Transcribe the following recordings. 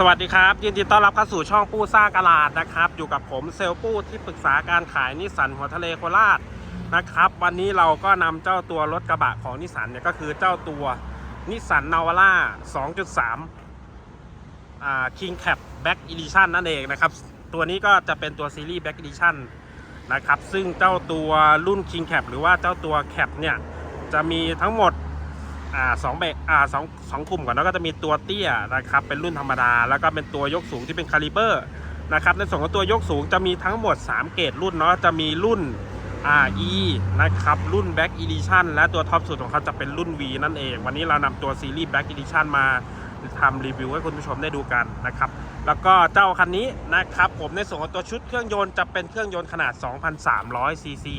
สวัสดีครับ ยินดีต้อนรับเข้าสู่ช่องปู้ซ่ากะลาดนะครับ อยู่กับผมเซลปู้ที่ปรึกษาการขายนิสสันหัวทะเลโคราชนะครับ วันนี้เราก็นำเจ้าตัวรถกระบะของนิสสันเนี่ยก็คือเจ้าตัวนิสสันนาวาร่า 2.3อ่า King Cap Back Edition นั่นเองนะครับ ตัวนี้ก็จะเป็นตัวซีรีส์ Back Edition นะครับ ซึ่งเจ้าตัวรุ่น King Cap หรือว่าเจ้าตัว Cap เนี่ยจะมีทั้งหมด อ่าสองแบบอ่าสองสองกลุ่มก่อนแล้วก็จะมีตัวเตี้ยนะครับเป็นรุ่นธรรมดา แล้วก็เป็นตัวยกสูงที่เป็นคาลิเบอร์นะครับในส่วนของตัวยกสูงจะมีทั้งหมด 3 เกรดรุ่นเนาะจะมีรุ่นอ่า E นะครับ รุ่น Back Edition และตัวท็อปสุดของเขาจะเป็นรุ่น V นั่นเอง วันนี้เรานำตัวซีรีส์ Back Edition มาทำรีวิวให้คุณผู้ชมได้ดูกันนะครับ แล้วก็เจ้าคันนี้นะครับ ผมในส่วนของตัวชุดเครื่องยนต์จะเป็นเครื่องยนต์ขนาด 2,300 ซีซี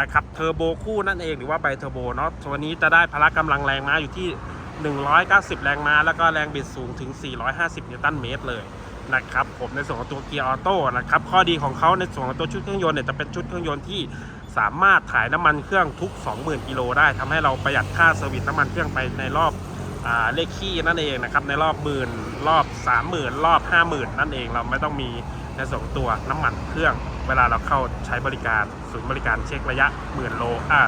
นะครับเทอร์โบคู่นั่นเองหรือว่าไบเทอร์โบเนาะตัวนี้จะได้พละกำลังแรงม้าอยู่ที่ 190 แรงม้า แล้วก็แรงบิดสูงถึง 450 นิวตันเมตรเลยนะครับผมในส่วนของตัวเกียร์ออโต้นะครับข้อดีของเขาในส่วนของตัวชุดเครื่องยนต์เนี่ยจะเป็นชุดเครื่องยนต์ที่สามารถถ่ายน้ำมันเครื่องทุก 20,000 กิโลได้ทำให้เราประหยัดค่าเซอร์วิสน้ำมันเครื่องไปในรอบอเลขขี้นั่นเองนะครับในรอบหมื่นรอบ 30,000 รอบ 50,000 นั่นเองเราไม่ต้องมีในส่วนของตัวน้ำมันเครื่อง เวลาเราเข้าใช้บริการศูนย์บริการเช็คระยะหมื่นโลอ่า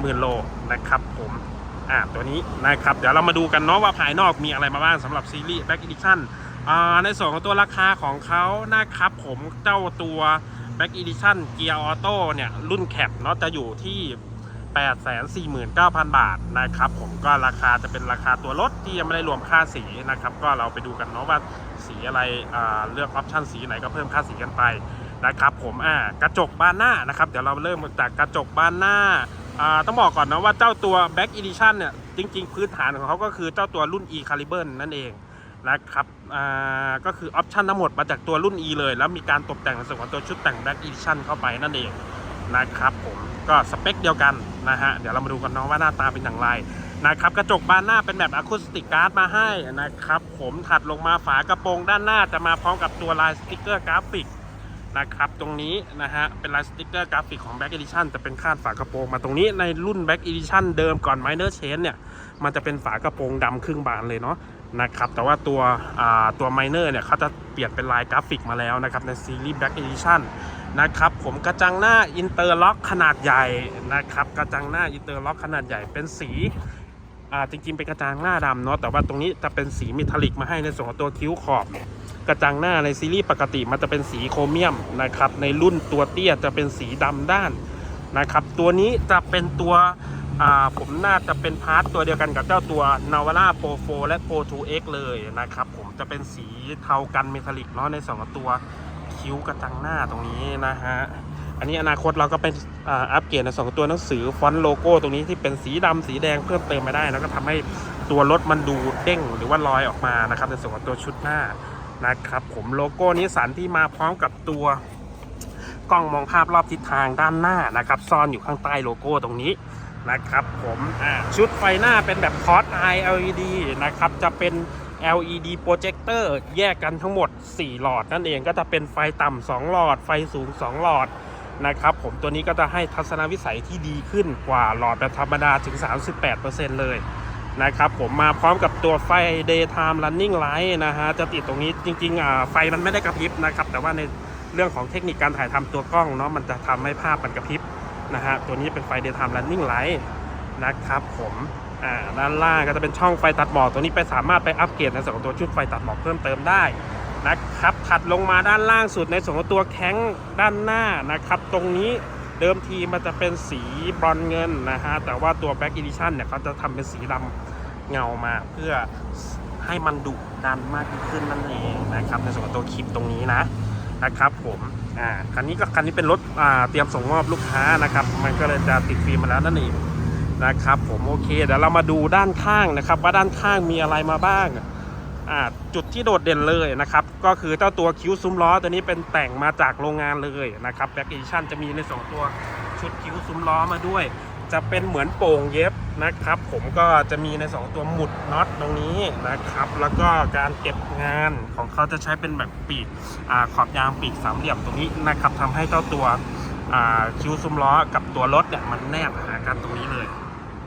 หมื่นโลนะครับผมอ่าตัวนี้นะครับ เดี๋ยวเรามาดูกันเนาะว่าภายนอกมีอะไรมาบ้างสำหรับซีรีส์ Back Edition อ่าในส่วนของตัวราคาของเขานะครับผมเจ้าตัว Back Edition เกียร์ออโต้เนี่ยรุ่นแคปเนาะจะอยู่ที่ 849,000 บาทนะครับผมก็ราคาจะเป็นราคาตัวรถที่ยังไม่ได้รวมค่าสีนะครับ ก็เราไปดูกันเนาะว่าสีอะไรอ่าเลือกออปชั่นสีไหนก็เพิ่มค่าสีกันไป นะครับผมอ่ากระจกบานหน้านะครับเดี๋ยวเราเริ่มจากกระจกบานหน้าอ่าต้องบอกก่อนนะว่าเจ้าตัว Back Edition เนี่ยจริง ๆ พื้นฐานของเขาก็คือเจ้าตัวรุ่น E Caliber นั่นเองนะครับอ่าก็คือออปชั่นทั้งหมดมาจากตัวรุ่น E เลย แล้วมีการตกแต่งในส่วนของตัวชุดแต่ง Back Edition เข้าไปนั่นเองนะครับผมก็สเปคเดียวกันนะฮะเดี๋ยวเรามาดูกันเนาะว่าหน้าตาเป็นอย่างไรนะครับกระจกบานหน้าเป็นแบบอะคูสติกการ์ดมาให้นะครับผมถัดลงมาฝากระโปรงด้านหน้าจะมาพร้อมกับตัวลายสติกเกอร์กราฟิก นะครับ ตรงนี้นะฮะ เป็นลายสติกเกอร์กราฟิกของ Back Edition จะเป็นคาดฝากระโปรงมาตรงนี้ในรุ่น Back Edition เดิมก่อน Minor Change เนี่ย มันจะเป็นฝากระโปรงดำครึ่งบานเลยเนาะนะครับ แต่ว่าตัวอ่าตัว Minor เนี่ยเขาจะเปลี่ยนเป็นลายกราฟิกมาแล้วนะครับ ในซีรีส์ Back Edition นะครับ ผมกระจังหน้าอินเตอร์ล็อกขนาดใหญ่นะครับ กระจังหน้าอินเตอร์ล็อกขนาดใหญ่เป็นสีอ่าจริงๆเป็นกระจังหน้าดำเนาะแต่ว่าตรงนี้จะเป็นสีเมทัลลิกมาให้ในส่วนของตัวคิ้วขอบเนี่ย กระจังหน้าในซีรีส์ปกติมันจะเป็นสีโครเมียมนะครับในรุ่นตัวเตี้ยจะเป็นสีดำด้านนะครับตัวนี้จะเป็นตัวผมน่าจะเป็นพาร์ทตัวเดียวกันกับเจ้าตัว n a v a r a Pro 4และ Pro 2X เลยนะครับผมจะเป็นสีเทากันเมทัลลิกเนาะในสองตัวคิ้วกระจังหน้าตรงนี้นะฮะอันนี้อนาคตเราก็เป็นอ,อัปเกรดในสองตัวหนังสือฟอนต์โลโก้ตรงนี้ที่เป็นสีดำสีแดงเพิ่มเติมมาได้ แล้วก็ทำให้ตัวรถมันดูเด้งหรือว่าลอยออกมานะครับในส่วนของตัวชุดหน้า นะครับผมโลโก้นิสสันที่มาพร้อมกับตัวกล้องมองภาพรอบทิศทางด้านหน้านะครับซ่อนอยู่ข้างใต้โลโก้ตรงนี้นะครับผมชุดไฟหน้าเป็นแบบคอร์ส Eye LED นะครับจะเป็น LED โปรเจคเตอร์แยกกันทั้งหมด 4 หลอด นั่นเองก็จะเป็นไฟต่ำ2หลอด ไฟสูง 2 หลอดนะครับผมตัวนี้ก็จะให้ทัศนวิสัยที่ดีขึ้นกว่าหลอดแบบธรรมดาถึง 38%เลย นะครับผมมาพร้อมกับตัวไฟ daytime running light นะฮะจะติดตรงนี้จริงๆอ่าไฟมันไม่ได้กระพริบนะครับ แต่ว่าในเรื่องของเทคนิคการถ่ายทำตัวกล้องเนาะมันจะทำให้ภาพมันกระพริบนะฮะตัวนี้เป็นไฟ daytime running light นะครับผมอ่าด้านล่างก็จะเป็นช่องไฟตัดหมอกตัวนี้ไปสามารถไปอัปเกรดในส่วนของตัวชุดไฟตัดหมอกเพิ่มเติมได้นะครับถัดลงมาด้านล่างสุดในส่วนของตัวแข้งด้านหน้านะครับ ตรงนี้ เดิมทีมันจะเป็นสีบรอนเงินนะฮะ แต่ว่าตัว Back Edition เนี่ยเขาจะทำเป็นสีดำเงามาเพื่อให้มันดุดันมากขึ้นนั่นเองนะครับในส่วนของตัวคลิปตรงนี้นะนะครับผมอ่าคันนี้ก็คันนี้เป็นรถอ่าเตรียมส่งมอบลูกค้านะครับ มันก็เลยจะติดฟิล์มมาแล้วนั่นเองนะครับผมโอเคเดี๋ยวเรามาดูด้านข้างนะครับ ว่าด้านข้างมีอะไรมาบ้าง จุดที่โดดเด่นเลยนะครับ ก็คือเจ้าตัวคิ้วซุ้มล้อตัวนี้เป็นแต่งมาจากโรงงานเลยนะครับแบ็กอีชั่นจะมีในสองตัวชุดคิ้วซุ้มล้อมาด้วย จะเป็นเหมือนโป่งเย็บนะครับ ผมก็จะมีใน 2 ตัวหมุดน็อตตรงนี้นะครับ แล้วก็การเก็บงานของเขาจะใช้เป็นแบบปีกอขอบยางปีกสามเหลี่ยมตรงนี้นะครับทำให้เจ้าตัวคิ้วซุ้มล้อกับตัวรถเนี่ยมันแนบหากันตรงนี้เลย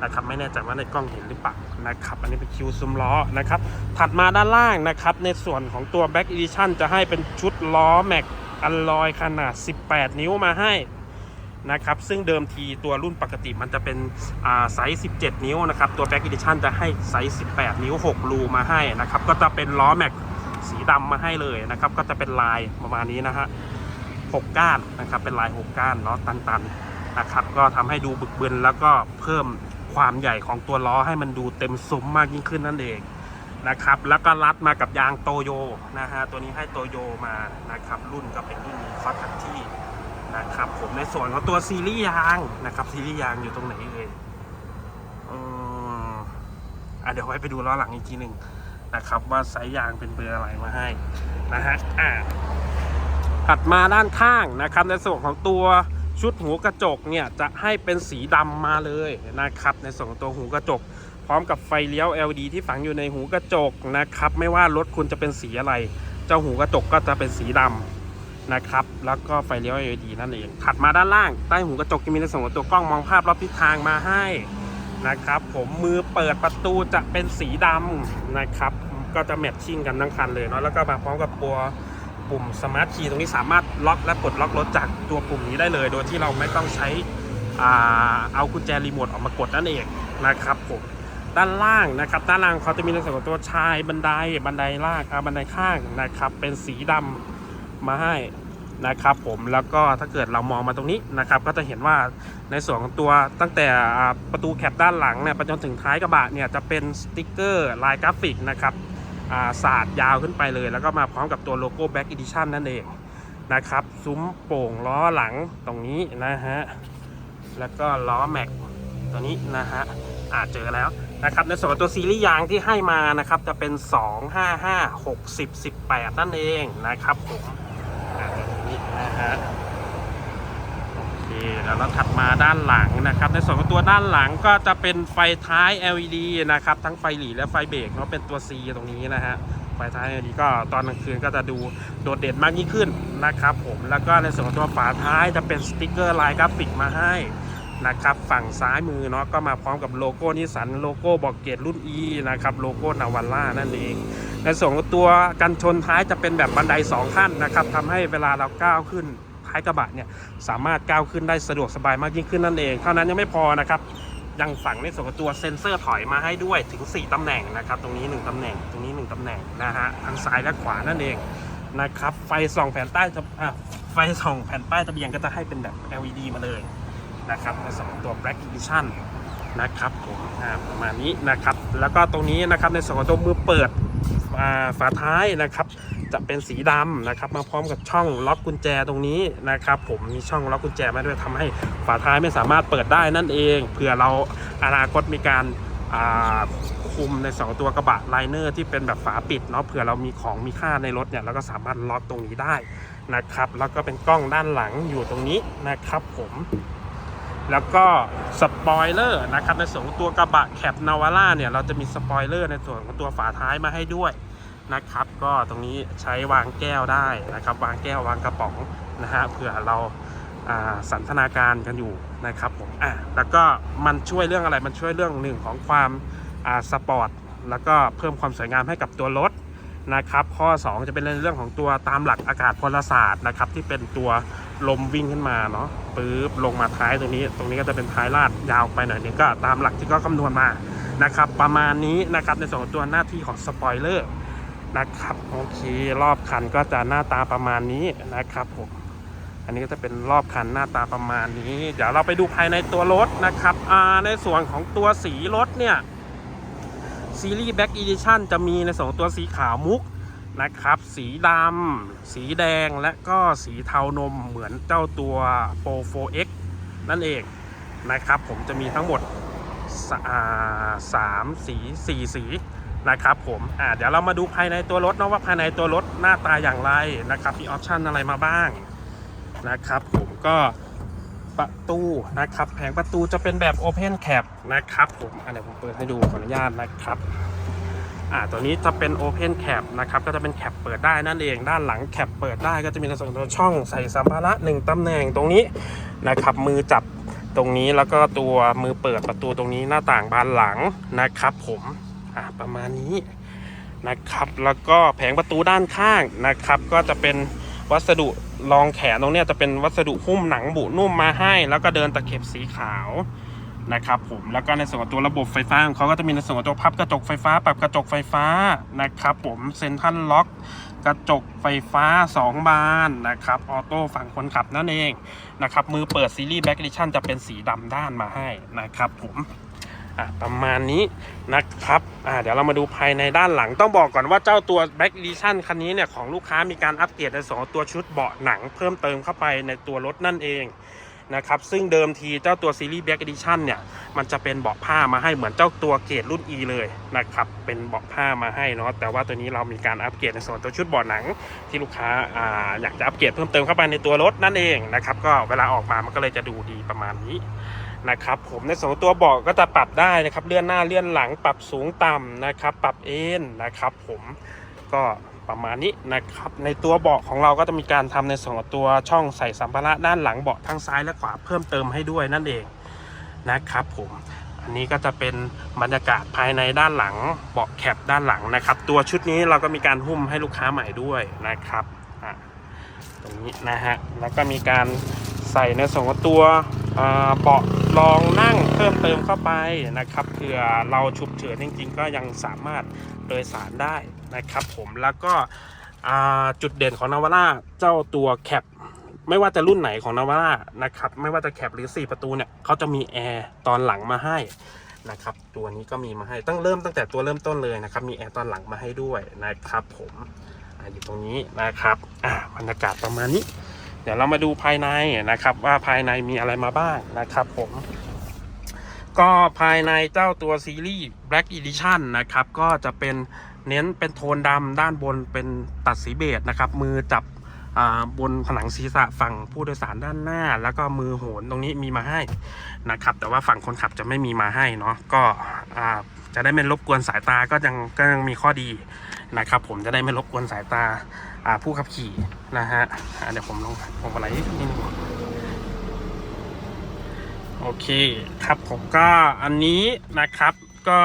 นะครับไม่แน่ใจว่าในกล้องเห็นหรือเปล่านะครับอันนี้เป็นคิวซุ้มล้อนะครับถัดมาด้านล่างนะครับในส่วนของตัว Back Edition จะให้เป็นชุดล้อแม็กอัลลอยขนาด 18 นิ้วมาให้นะครับซึ่งเดิมทีตัวรุ่นปกติมันจะเป็นไซส์ 17 นิ้วนะครับตัว Back Edition จะให้ไซส์ 18 นิ้ว 6 รูมาให้นะครับก็จะเป็นล้อแม็กสีดำมาให้เลยนะครับก็จะเป็นลายประมาณนี้นะฮะ6ก้านนะครับเป็นลาย 6 ก้านเนาะตันๆนะครับก็ทำให้ดูบึกบึนแล้วก็เพิ่ม ความใหญ่ของตัวล้อให้มันดูเต็มซุ้มมากยิ่งขึ้นนั่นเองนะครับ แล้วก็รัดมากับยางโตโยนะฮะตัวนี้ให้โตโยมานะครับ รุ่นก็เป็นรุ่นนี้คอสทักที่นะครับ ผมในส่วนของตัวซีรีส์ยางนะครับซีรีส์ยางอยู่ตรงไหนเอ่ยอะเดี๋ยวไว้ไปดูล้อหลังอีกทีหนึ่งนะครับ ว่าไซส์ยางเป็นเบอร์อะไรมาให้นะฮะอ่าถัดมาด้านข้างนะครับในส่วนของตัว ชุดหูกระจกเนี่ยจะให้เป็นสีดำมาเลยนะครับ ในส่วนของตัวหูกระจก พร้อมกับไฟเลี้ยว LED ที่ฝังอยู่ในหูกระจกนะครับ ไม่ว่ารถคุณจะเป็นสีอะไร เจ้าหูกระจกก็จะเป็นสีดำนะครับ แล้วก็ไฟเลี้ยว LED นั่นเอง ถัดมาด้านล่าง ใต้หูกระจกจะมีในส่วนของตัวกล้องมองภาพรอบทิศทางมาให้นะครับ ผมมือเปิดประตูจะเป็นสีดำนะครับ ก็จะแมทชิ่งกันทั้งคันเลยเนาะ แล้วก็มาพร้อมกับตัว ปุ่มสมาร์ทคีย์ตรงนี้สามารถล็อกและปลดล็อกรถจากตัวปุ่มนี้ได้เลย โดยที่เราไม่ต้องใช้เอากุญแจรีโมทออกมากดนั่นเองนะครับผมด้านล่างนะครับด้านล่างเขาจะมีในส่วนของตัวชายบันไดบันไดล่างบันไดข้างนะครับเป็นสีดำมาให้นะครับผมแล้วก็ถ้าเกิดเรามองมาตรงนี้นะครับก็จะเห็นว่าในส่วนของตัวตั้งแต่ประตูแคปด้านหลังเนี่ยไปจนถึงท้ายกระบะเนี่ยจะเป็นสติกเกอร์ลายกราฟิกนะครับ ศาสตร์ยาวขึ้นไปเลย แล้วก็มาพร้อมกับตัวโลโก้ Back Edition นั่นเองนะครับ ซุ้มโป่งล้อหลังตรงนี้นะฮะ แล้วก็ล้อแม็กตัวนี้นะฮะอ่าเจอแล้วนะครับ ในส่วนของตัวซีรีส์ยางที่ให้มานะครับ จะเป็น 2 5 5 60 18 นั่นเองนะครับผมนี้นะฮะ แล้วเราถัดมาด้านหลังนะครับ ในส่วนของตัวด้านหลังก็จะเป็นไฟท้าย LED นะครับ ทั้งไฟหลีและไฟเบรกเนาะเป็นตัว C ตรงนี้นะฮะไฟท้าย LED ก็ตอนกลางคืนก็จะดูโดดเด่นมากยิ่งขึ้นนะครับผมแล้วก็ในส่วนของตัวฝาท้ายจะเป็นสติกเกอร์ลายกราฟิกมาให้นะครับฝั่งซ้ายมือเนาะก็มาพร้อมกับโลโก้นิสันโลโก้บอกเกตรุ่น E นะครับโลโก้นาวาร่านั่นเอง ในส่วนของตัวกันชนท้ายจะเป็นแบบบันไดสองขั้นนะครับทำให้เวลาเราก้าวขึ้น ท้ายกระบะเนี่ยสามารถก้าวขึ้นได้สะดวกสบายมากยิ่งขึ้นนั่นเอง เท่านั้นยังไม่พอนะครับยังฝังในส่วนของตัวเซ็นเซอร์ถอยมาให้ด้วยถึง 4 ตำแหน่งนะครับ ตรงนี้ 1 ตำแหน่ง ตรงนี้ 1 ตำแหน่งนะฮะทางซ้ายและขวานั่นเองนะครับ ไฟส่องแผ่นใต้จะอะไฟส่องแผ่นป้ายทะเบียนก็จะให้เป็นแบบ LED มาเลยนะครับในส่วนของตัว Black Edition นะครับผมาประมาณนี้นะครับ แล้วก็ตรงนี้นะครับในส่วนของตัวมือเปิด ฝาท้ายนะครับ จะเป็นสีดำนะครับ มาพร้อมกับช่องล็อกกุญแจตรงนี้นะครับ ผมมีช่องล็อกกุญแจมาด้วยทำให้ฝาท้ายไม่สามารถเปิดได้นั่นเองเผื่อเราอนาคตมีการคุมในสองตัวกระบะไลเนอร์ที่เป็นแบบฝาปิดเนาะเผื่อเรามีของมีค่าในรถเนี่ยเราก็สามารถล็อกตรงนี้ได้นะครับ แล้วก็เป็นกล้องด้านหลังอยู่ตรงนี้นะครับผม แล้วก็สปอยเลอร์นะครับในส่วนของตัวกระบะแคปนาวาร่าเนี่ยเราจะมีสปอยเลอร์ในส่วนของตัวฝาท้ายมาให้ด้วยนะครับ ก็ตรงนี้ใช้วางแก้วได้นะครับ วางแก้ววางกระป๋องนะฮะเผื่อเราสันทนาการกันอยู่นะครับผมอะแล้วก็มันช่วยเรื่องอะไรมันช่วยเรื่องหนึ่งของความสปอร์ตแล้วก็เพิ่มความสวยงามให้กับตัวรถ นะครับ ข้อ 2 จะเป็นเรื่องของตัวตามหลักอากาศพลศาสตร์นะครับ ที่เป็นตัวลมวิ่งขึ้นมาเนาะปึ๊บลงมาท้ายตรงนี้ ตรงนี้ก็จะเป็นท้ายลาดยาวไปหน่อยนึงก็ตามหลักที่ก็คำนวณมานะครับ ประมาณนี้นะครับในส่วนของตัวหน้าที่ของสปอยเลอร์นะครับโอเครอบคันก็จะหน้าตาประมาณนี้นะครับผมอันนี้ก็จะเป็นรอบคันหน้าตาประมาณนี้ เดี๋ยวเราไปดูภายในตัวรถนะครับในส่วนของตัวสีรถเนี่ย ซีรีส์ Back Edition จะมีในสองตัวสีขาวมุกนะครับ สีดำสีแดงและก็สีเทานมเหมือนเจ้าตัว Pro 4X นั่นเองนะครับ ผมจะมีทั้งหมดสาสามสีสี่สีนะครับผมอ่าเดี๋ยวเรามาดูภายในตัวรถเนาะว่าภายในตัวรถหน้าตาอย่างไรนะครับมีออปชันอะไรมาบ้างนะครับผมก็ ประตูนะครับ แผงประตูจะเป็นแบบ Open Cap นะครับผมอันเดี๋ยวผมเปิดให้ดูขออนุญาตนะครับอ่าตัวนี้จะเป็น Open Cap นะครับ ก็จะเป็นแคปเปิดได้นั่นเอง ด้านหลังแคปเปิดได้ก็จะมีในส่วนของช่องใส่สัมภาระหนึ่งตำแหน่งตรงนี้นะครับ มือจับตรงนี้แล้วก็ตัวมือเปิดประตูตรงนี้หน้าต่างบานหลังนะครับผมอะประมาณนี้นะครับ แล้วก็แผงประตูด้านข้างนะครับ ก็จะเป็นวัสดุ รองแขนตรงเนี้ยจะเป็นวัสดุหุ้มหนังบุนุ่มมาให้ แล้วก็เดินตะเข็บสีขาวนะครับผมแล้วก็ในส่วนของตัวระบบไฟฟ้าของเขาก็จะมีในส่วนของตัวพับกระจกไฟฟ้า ปรับกระจกไฟฟ้านะครับผมเซ็นทรัลล็อก กระจกไฟฟ้า 2 บานนะครับออโต้ฝั่งคนขับนั่นเองนะครับมือเปิดซีรีส์แบ็ก d ิชั่นจะเป็นสีดำด้านมาให้นะครับผม อะประมาณนี้นะครับอะเดี๋ยวเรามาดูภายในด้านหลัง ต้องบอกก่อนว่าเจ้าตัว Black Edition คันนี้เนี่ยของลูกค้ามีการอัปเกรดในสองตัวชุดเบาะหนังเพิ่มเติมเข้าไปในตัวรถนั่นเองนะครับซึ่งเดิมทีเจ้าตัวซีรีส์ Black Edition เนี่ยมันจะเป็นเบาะผ้ามาให้เหมือนเจ้าตัวเกรดรุ่น E เลยนะครับเป็นเบาะผ้ามาให้เนาะแต่ว่าตัวนี้เรามีการอัปเกรดในส่วนตัวชุดเบาะหนังที่ลูกค้าอ่าอยากจะอัปเกรดเพิ่มเติมเข้าไปในตัวรถนั่นเองนะครับก็เวลาออกมามันก็เลยจะดูดีประมาณนี้ นะครับผมในส่วนของตัวเบาะก็จะปรับได้นะครับเลื่อนหน้าเลื่อนหลังปรับสูงต่ำนะครับ ปรับเอ็นนะครับผมก็ประมาณนี้นะครับ ในตัวเบาะของเราก็จะมีการทำในส่วนของตัวช่องใส่สัมภาระด้านหลังเบาะทั้งซ้ายและขวาเพิ่มเติมให้ด้วยนั่นเองนะครับผมอันนี้ก็จะเป็นบรรยากาศภายในด้านหลังเบาะแคปด้านหลังนะครับ ตัวชุดนี้เราก็มีการหุ้มให้ลูกค้าใหม่ด้วยนะครับตรงนี้นะฮะแล้วก็มีการ ใส่ในส่วนของตัวเบาะรองนั่งเพิ่มเติมเข้าไปนะครับเผื่อเราฉุกเฉินจริง ๆ ก็ยังสามารถโดยสารได้นะครับผมแล้วก็จุดเด่นของนาวาร่าเจ้าตัวแคปไม่ว่าจะรุ่นไหนของนาวาร่านะครับไม่ว่าจะแคปหรือ 4 ประตูเนี่ยเขาจะมีแอร์ตอนหลังมาให้นะครับตัวนี้ก็มีมาให้ตั้งเริ่มตั้งแต่ตัวเริ่มต้นเลยนะครับมีแอร์ตอนหลังมาให้ด้วยนะครับผมอยู่ตรงนี้นะครับบรรยากาศประมาณนี้ เดี๋ยวเรามาดูภายในนะครับ ว่าภายในมีอะไรมาบ้างนะครับผม ก็ภายในเจ้าตัวซีรีส์ Black Edition นะครับ ก็จะเป็นเน้นเป็นโทนดำด้านบนเป็นตัดสีเบจนะครับ มือจับบนผนังศีรษะฝั่งผู้โดยสารด้านหน้า แล้วก็มือโหนตรงนี้มีมาให้นะครับ แต่ว่าฝั่งคนขับจะไม่มีมาให้เนาะก็จะได้ไม่รบกวนสายตาก็ยังก็ยังมีข้อดี นะครับ ผมจะได้ไม่รบกวนสายตาผู้ขับขี่นะฮะเดี๋ยวผมลองผมอะไรนิดนึงโอเคครับผมก็อันนี้นะครับก็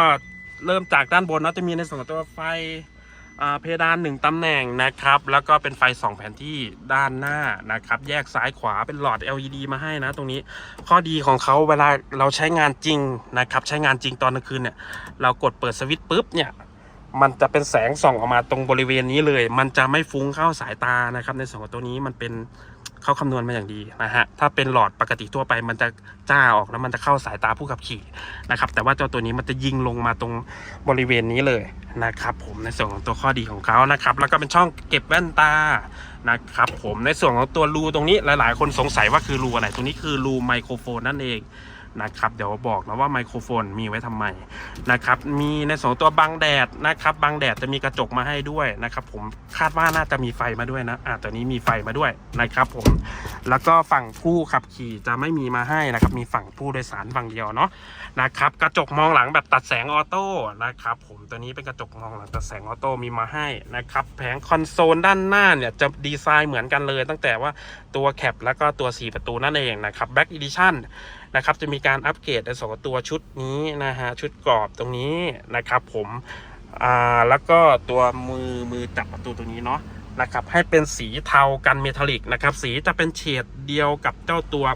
เริ่มจากด้านบนเนาะจะมีในส่วนของตัวไฟเพดานหนึ่งตำแหน่งนะครับ แล้วก็เป็นไฟสองแผนที่ด้านหน้านะครับ แยกซ้ายขวาเป็นหลอด LED มาให้นะตรงนี้ข้อดีของเขาเวลาเราใช้งานจริงนะครับ ใช้งานจริงตอนกลางคืนเนี่ย เรากดเปิดสวิตช์ปุ๊บเนี่ย มันจะเป็นแสงส่องออกมาตรงบริเวณนี้เลย มันจะไม่ฟุ้งเข้าสายตานะครับ ในส่วนของตัวนี้มันเป็นเขาคำนวณมาอย่างดีนะฮะ ถ้าเป็นหลอดปกติทั่วไป มันจะจ้าออกแล้วมันจะเข้าสายตาผู้ขับขี่นะครับ แต่ว่าเจ้าตัวนี้มันจะยิงลงมาตรงบริเวณนี้เลยนะครับ ผมในส่วนของตัวข้อดีของเขานะครับ แล้วก็เป็นช่องเก็บแว่นตานะครับผมในส่วนของตัวรูตรงนี้หลาย ๆ คนสงสัยว่าคือรูอะไร ตรงนี้คือรูไมโครโฟนนั่นเอง นะครับ เดี๋ยวบอกนะว่าไมโครโฟนมีไว้ทำไมนะครับ มีในสองตัวบังแดดนะครับบังแดดจะมีกระจกมาให้ด้วยนะครับ ผมคาดว่าน่าจะมีไฟมาด้วยนะอ่าตัวนี้มีไฟมาด้วยนะครับผมแล้วก็ฝั่งผู้ขับขี่จะไม่มีมาให้นะครับ มีฝั่งผู้โดยสารฝั่งเดียวเนาะนะครับ กระจกมองหลังแบบตัดแสงออโต้นะครับ ผมตัวนี้เป็นกระจกมองหลังตัดแสงออโต้มีมาให้นะครับ แผงคอนโซลด้านหน้าเนี่ยจะดีไซน์เหมือนกันเลย ตั้งแต่ว่าตัวแคปแล้วก็ตัว 4 ประตูนั่นเองนะครับ Black Edition นนะครับ จะมีการอัปเกรดในสองตัวชุดนี้นะฮะชุดกรอบตรงนี้นะครับ ผมอ่าแล้วก็ตัวมือมือจับประตูตัวนี้เนาะนะครับให้เป็นสีเทากันเมทัลลิกนะครับ สีจะเป็นเฉดเดียวกับเจ้าตัว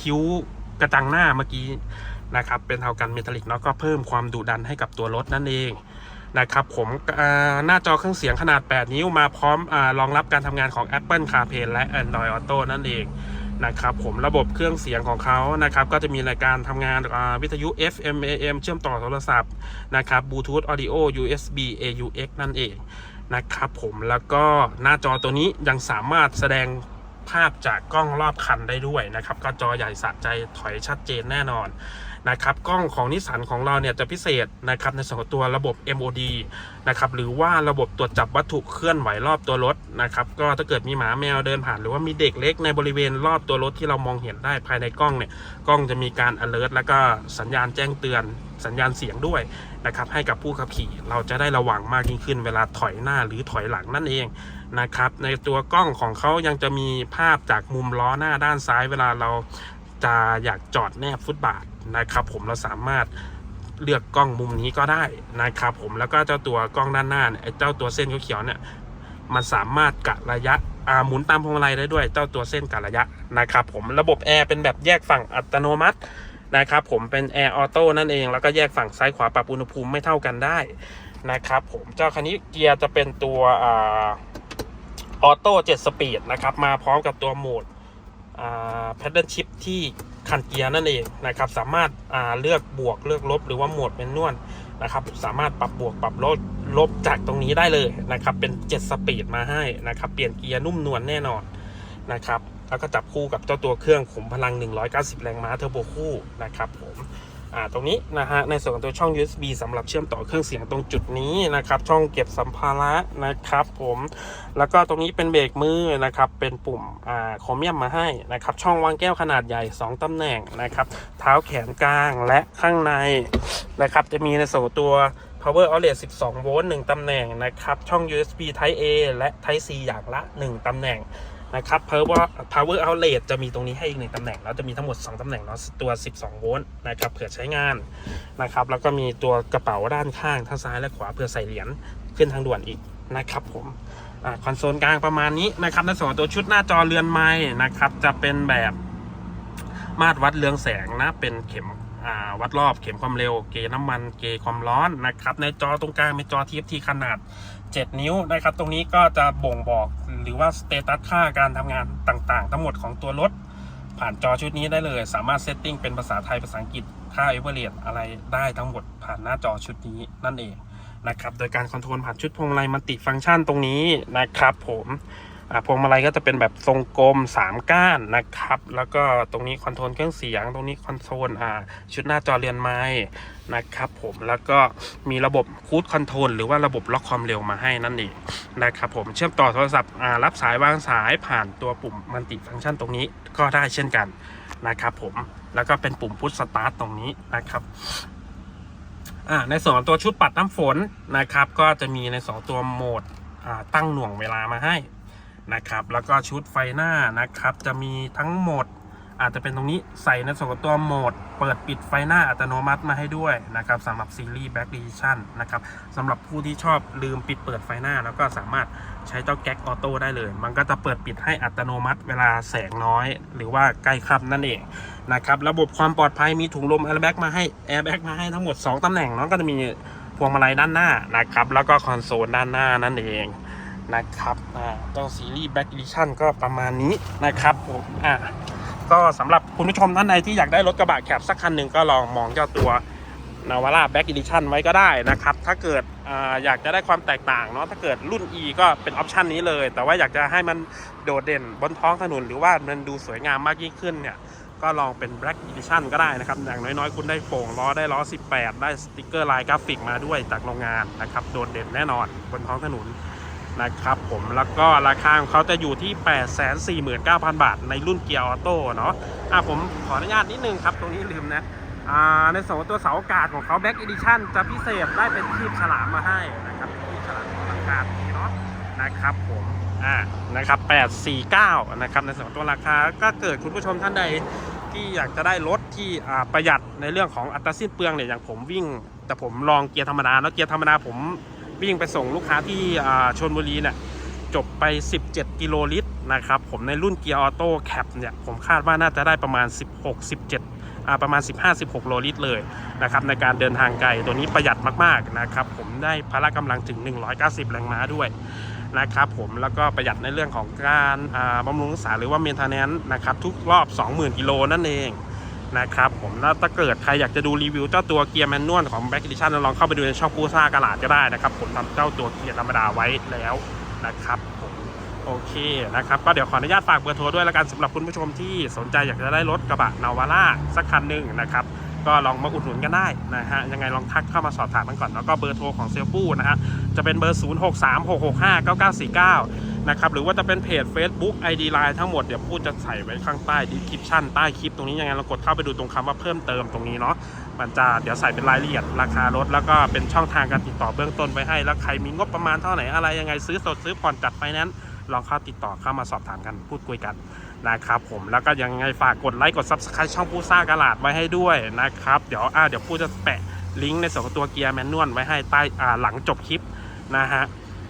คิ้วกระจังหน้าเมื่อกี้นะครับ เป็นเทากันเมทัลลิกเนาะก็เพิ่มความดุดันให้กับตัวรถนั่นเองนะครับผมหน้าจอเครื่องเสียงขนาด 8 นิ้วมาพร้อมอรองรับการทำงานของ Apple CarPlay และ Android Auto นั่นเอง นะครับผมระบบเครื่องเสียงของเขานะครับก็จะมีในการทำงานอ่าวิทยุ FM AM เชื่อมต่อโทรศัพท์นะครับบลูทูธออดิโอ USB AUX นั่นเองนะครับผมแล้วก็หน้าจอตัวนี้ยังสามารถแสดงภาพจากกล้องรอบคันได้ด้วยนะครับ ก็จอใหญ่สะใจถอยชัดเจนแน่นอน นะครับกล้องของนิสสันของเราเนี่ยจะพิเศษนะครับในส่วนของตัวระบบ MOD นะครับหรือว่าระบบตรวจจับวัตถุเคลื่อนไหวรอบตัวรถนะครับก็ถ้าเกิดมีหมาแมวเดินผ่าน หรือว่ามีเด็กเล็กในบริเวณรอบตัวรถที่เรามองเห็นได้ภายในกล้องเนี่ยกล้องจะมีการ alert แล้วก็สัญญาณแจ้งเตือนสัญญาณเสียงด้วยนะครับให้กับผู้ขับขี่เราจะได้ระวังมากยิ่งขึ้นเวลาถอยหน้าหรือถอยหลังนั่นเองนะครับในตัวกล้องของเขายังจะมีภาพจากมุมล้อหน้าด้านซ้ายเวลาเรา จะอยากจอดแนบฟุตบาทนะครับผมเราสามารถเลือกกล้องมุมนี้ก็ได้นะครับผมแล้วก็เจ้าตัวกล้องด้านหน้าเนี่ยเจ้าตัวเส้นเขียวๆเนี่ยมันสามารถกะระยะหมุนตามพวงมาลัยได้ด้วยเจ้าตัวเส้นกะระยะนะครับผมระบบแอร์เป็นแบบแยกฝั่งอัตโนมัตินะครับผมเป็นแอร์ออโต้นั่นเอง แล้วก็แยกฝั่งซ้ายขวาปรับอุณหภูมิไม่เท่ากันได้นะครับผมเจ้าคันนี้เกียร์จะเป็นตัวออโต้7สปีดนะครับมาพร้อมกับตัวโหมด แพดเดิลชิพที่คันเกียร์นั่นเองนะครับ สามารถเลือกบวกเลือกลบหรือว่าโหมดเป็นนวลนะครับ สามารถปรับบวกปรับลดลบจากตรงนี้ได้เลยนะครับ เป็น 7 สปีดมาให้นะครับ เปลี่ยนเกียร์นุ่มนวลแน่นอนนะครับ แล้วก็จับคู่กับเจ้าตัวเครื่องขุมพลัง 190 แรงม้าเทอร์โบคู่นะครับผม อ่าตรงนี้นะฮะในส่วนของตัวช่อง USB สำหรับเชื่อมต่อเครื่องเสียงตรงจุดนี้นะครับ ช่องเก็บสัมภาระนะครับผมแล้วก็ตรงนี้เป็นเบรกมือนะครับ เป็นปุ่มอ่าโครเมียมมาให้นะครับ ช่องวางแก้วขนาดใหญ่ 2ตำแหน่งนะครับ เท้าแขนกลางและข้างในนะครับ จะมีในส่วนตัว power outlet 12 โวลต์1ตำแหน่งนะครับ ช่อง USB Type A และ Type C อย่างละ 1ตำแหน่ง นะครับ power power outlet จะมีตรงนี้ให้อีก1ตำแหน่ง แล้วจะมีทั้งหมด 2 ตำแหน่งเนาะตัว 12 โวลต์นะครับเผื่อใช้งานนะครับ แล้วก็มีตัวกระเป๋าด้านข้างทั้งซ้ายและขวาเผื่อใส่เหรียญขึ้นทางด่วนอีกนะครับผมอคอนโซลกลางประมาณนี้นะครับในส่วนตัวชุดหน้าจอเรือนไม้นะครับ จะเป็นแบบมาตรวัดเรืองแสงนะ เป็นเข็มวัดรอบเข็มความเร็ว เกณฑ์น้ำมันเกณฑ์ความร้อนนะครับ ในจอตรงกลางเป็นจอ TFT ขนาด 7 นิ้วนะครับ ตรงนี้ก็จะบ่งบอก หรือว่าสเตตัสค่าการทำงานต่างๆ ทั้งหมดของตัวรถ ผ่านจอชุดนี้ได้เลย สามารถเซตติ้งเป็นภาษาไทยภาษาอังกฤษค่าเอเวอร์เรอะไรได้ทั้งหมดผ่านหน้าจอชุดนี้นั่นเองนะครับ โดยการคอนโทรลผ่านชุดพวงมาลัยมัลติฟังก์ชันตรงนี้นะครับผม พวงมาลัยก็จะเป็นแบบทรงกลม 3 ก้านนะครับ แล้วก็ตรงนี้คอนโทรลเครื่องเสียง ตรงนี้คอนโซลอ่าชุดหน้าจอเรือนไม้นะครับผมแล้วก็มีระบบคูดคอนโทรลหรือว่าระบบล็อกความเร็วมาให้นั่นเองนะครับผมเชื่อมต่อโทรศัพท์อ่ารับสายวางสายผ่านตัวปุ่มมัลติฟังก์ชันตรงนี้ก็ได้เช่นกันนะครับผมแล้วก็เป็นปุ่มพุทสตาร์ทตรงนี้นะครับในส่วนของตัวชุดปัดน้ำฝนนะครับ ก็จะมีในสองตัวโหมดตั้งหน่วงเวลามาให้ นะครับ แล้วก็ชุดไฟหน้านะครับ จะมีทั้งหมด อาจจะเป็นตรงนี้ใส่ในส่วนของตัวโหมด เปิดปิดไฟหน้าอัตโนมัติมาให้ด้วยนะครับสำหรับซีรีส์ Back Edition นะครับสำหรับผู้ที่ชอบลืมปิดเปิดไฟหน้า แล้วก็สามารถใช้เจ้าแก๊กออโต้ได้เลย มันก็จะเปิดปิดให้อัตโนมัติเวลาแสงน้อย หรือว่าใกล้ค่ำนั่นเองนะครับ ระบบความปลอดภัยมีถุงลมแอร์แบ็กมาให้แอร์แบ็กมาให้ทั้งหมด 2ตำแหน่งเนาะก็จะมีพวงมาลัยด้านหน้านะครับ แล้วก็คอนโซลด้านหน้านั่นเอง นะครับอ่าตัวซีรีส์ Back Edition ก็ประมาณนี้นะครับผมอ่าก็สำหรับคุณผู้ชมท่านใดที่อยากได้รถกระบะแคบสักคันหนึ่งก็ลองมองเจ้าตัวนาวาร่า Back Edition ไว้ก็ได้นะครับ ถ้าเกิดออยากจะได้ความแตกต่างเนาะถ้าเกิดรุ่น E ก็เป็นออปชันนี้เลย แต่ว่าอยากจะให้มันโดดเด่นบนท้องถนนหรือว่ามันดูสวยงามมากยิ่งขึ้นเนี่ย ก็ลองเป็น Black Edition ก็ได้นะครับ อย่างน้อยๆ คุณได้โป่งล้อได้ล้อ 18 ได้สติกเกอร์ลายกราฟิกมาด้วยจากโรงงานนะครับ โดดเด่นแน่นอนบนท้องถนน นะครับผมแล้วก็ราคาของเขาจะอยู่ที่ 849,000 บาท ในรุ่นเกียร์ออโต้เนาะอะผมขออนุญาตนิดนึงครับตรงนี้ลืมนะอ่าในส่วนตัวเสาอากาศของเขา Black Edition จะพิเศษได้เป็นคีบฉลามมาให้นะครับเป็นคีบฉลามของอากาศนี้เนาะนะครับผมอ่านะครับ 849 นะครับในส่วนตัวราคาก็เกิดคุณผู้ชมท่านใดที่อยากจะได้รถที่อ่าประหยัดในเรื่องของอัตราสิ้นเปลืองเนี่ยอย่างผมวิ่ง แต่ผมลองเกียร์ธรรมดาแล้วเกียร์ธรรมดาผม วิ่งไปส่งลูกค้าที่ชนบุรีเนี่ยจบไป 17 กิโลลิตรนะครับผมในรุ่นเกียร์ออโต้แคปเนี่ยผมคาดว่าน่าจะได้ประมาณ 16 17อ่าประมาณ 15-16 โลลิตรเลยนะครับในการเดินทางไกลตัวนี้ประหยัดมากๆนะครับผมได้พละกำลังถึง 190 แรงม้าด้วยนะครับผมแล้วก็ประหยัดในเรื่องของการบำรุงรักษาหรือว่าเมนเทนแนนซ์นะครับทุกรอบ 20,000 กิโลนั่นเอง นะครับผมแล้วถ้าเกิดใครอยากจะดูรีวิวเจ้าตัวเกียร์แมนนวลของ Back Edition ลองเข้าไปดูในช่องกูซ่ากระลาดก็ได้นะครับผมทำเจ้าตัวเกียร์ธรรมดาไว้แล้วนะครับผมโอเคนะครับก็เดี๋ยวขออนุญาตฝากเบอร์โทรด้วยแล้วกันสำหรับคุณผู้ชมที่สนใจอยากจะได้รถกระบะนาวาร่าสักคันหนึ่งนะครับ ก็ลองมาอุดหนุนกันได้นะฮะยังไงลองทักเข้ามาสอบถามกันก่อนแล้วก็เบอร์โทรของเซลฟูนะฮะจะเป็นเบอร์ 0636659949 นะครับหรือว่าจะเป็นเพจ Facebook ID Line ทั้งหมดเดี๋ยวพูดจะใส่ไว้ข้างใต้ดีคริปชั่นใต้คลิปตรงนี้ยังไงเรากดเข้าไปดูตรงคำว่าเพิ่มเติมตรงนี้เนาะมันจะเดี๋ยวใส่เป็นรายละเอียดราคารถแล้วก็เป็นช่องทางการติดต่อเบื้องต้นไว้ให้แล้วใครมีงบประมาณเท่าไหร่อะไรยังไงซื้อสดซื้อผ่อนจัดไฟแนนซ์ลองเข้าติดต่อเข้ามาสอบถามกันพูดคุยกัน นะครับผมแล้วก็ยังไงฝากกดไลค์กด Subscribe ช่องผู้ซ่ากระลาดไว้ให้ด้วยนะครับ เดี๋ยวอ่าเดี๋ยวผู้จะแปะลิงก์ในส่วนของตัวเกียร์แมนนวลไว้ให้ใต้อ่าหลังจบคลิปนะฮะ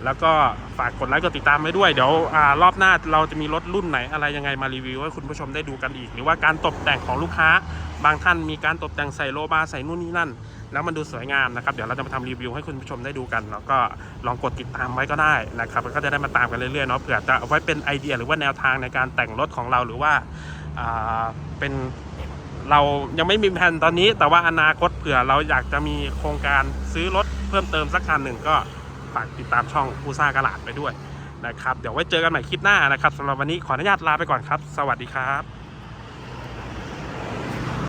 แล้วก็ฝากกดไลค์กดติดตามไว้ด้วยเดี๋ยวอ่ารอบหน้าเราจะมีรถรุ่นไหนอะไรยังไงมารีวิวให้คุณผู้ชมได้ดูกันอีก หรือว่าการตกแต่งของลูกค้า บางท่านมีการตกแต่งใส่โลบาร์ใส่นู่นนี่นั่น แล้วมันดูสวยงามนะครับ เดี๋ยวเราจะมาทำรีวิวให้คุณผู้ชมได้ดูกันแล้วก็ลองกดติดตามไว้ก็ได้นะครับก็จะได้มาตามกันเรื่อยๆเนาะเผื่อจะเอาไว้เป็นไอเดียหรือว่าแนวทางในการแต่งรถของเราหรือว่าอ่าเป็นเรายังไม่มีแผนตอนนี้ แต่ว่าอนาคตเผื่อเราอยากจะมีโครงการซื้อรถเพิ่มเติมสักคันหนึ่งก็ฝากติดตามช่องผู้ซ่ากระลาดไปด้วยนะครับ เดี๋ยวไว้เจอกันใหม่คลิปหน้านะครับสำหรับวันนี้ขออนุญาตลาไปก่อนครับ สวัสดีครับ